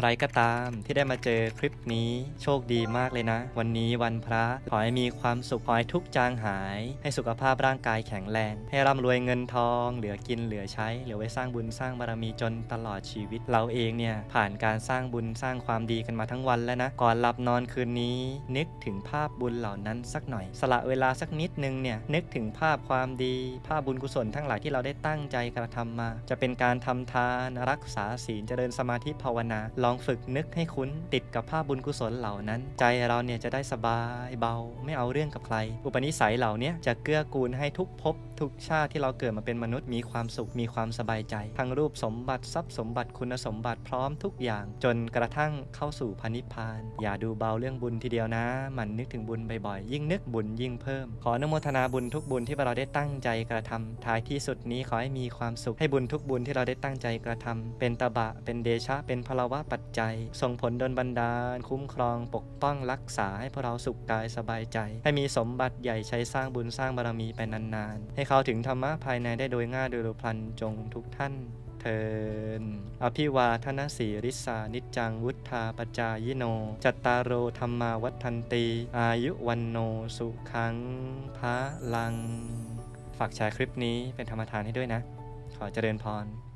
ใครก็ตามที่ได้มาเจอคลิปนี้โชคดีมากเลยนะ วันนี้วันพระขอให้มีความสุขขอให้ทุกจางหาย ให้สุขภาพร่างกายแข็งแรง ให้ร่ำรวยเงินทอง เหลือกินเหลือใช้ เหลือไว้สร้างบุญสร้างบารมีจนตลอดชีวิต เราเองเนี่ยผ่านการสร้างบุญสร้างความดีกันมาทั้งวันแล้วนะ ก่อนหลับนอนคืนนี้ นึกถึงภาพบุญเหล่านั้นสักหน่อย สละเวลาสักนิดนึงเนี่ยนึกถึงภาพความดี ภาพบุญกุศลทั้งหลายที่เราได้ตั้งใจกระทำมา จะเป็นการทำทานรักษาศีลเจริญสมาธิภาวนาลองฝึกนึกให้คุ้นติดกับภาพบุญกุศลเหล่านั้น ใจเราเนี่ยจะได้สบายเบาไม่เอาเรื่องกับใคร อุปนิสัยเหล่านี้จะเกื้อกูลให้ทุกภพทุกชาติที่เราเกิดมาเป็นมนุษย์มีความสุขมีความสบายใจ ทั้งรูปสมบัติทรัพย์สมบัติคุณสมบัติพร้อมทุกอย่าง จนกระทั่งเข้าสู่พระนิพาน อย่าดูเบาเรื่องบุญทีเดียวนะหมันนึกถึงบุญบ่อยๆ ยิ่งนึกบุญยิ่งเพิ่ม ขออนุโมทนาบุญทุกบุญที่เราได้ตั้งใจกระทำท้ายที่สุดนี้ขอให้มีความสุขให้บุญทุกบุญที่เราได้ตั้งใจกระทำเป็นตบะเป็นเดชะเป็นพลวะปัจจัย ส่งผลดลบันดาล คุ้มครองปกป้องรักษาให้พวกเราสุขกายสบายใจ ให้มีสมบัติใหญ่ใช้สร้างบุญสร้างบารมีไปนานๆ ให้เขาถึงธรรมะภายในได้โดยง่ายโดยเร็วพลันจงทุกท่านเทินอภิวาทนสีริสานิจจังวุธาปจายโน จัตตารโอธรรมาวัฏทันตี อายุวันโนสุขังพระลัง ฝากแชร์คลิปนี้เป็นธรรมทานให้ด้วยนะ ขอเจริญพร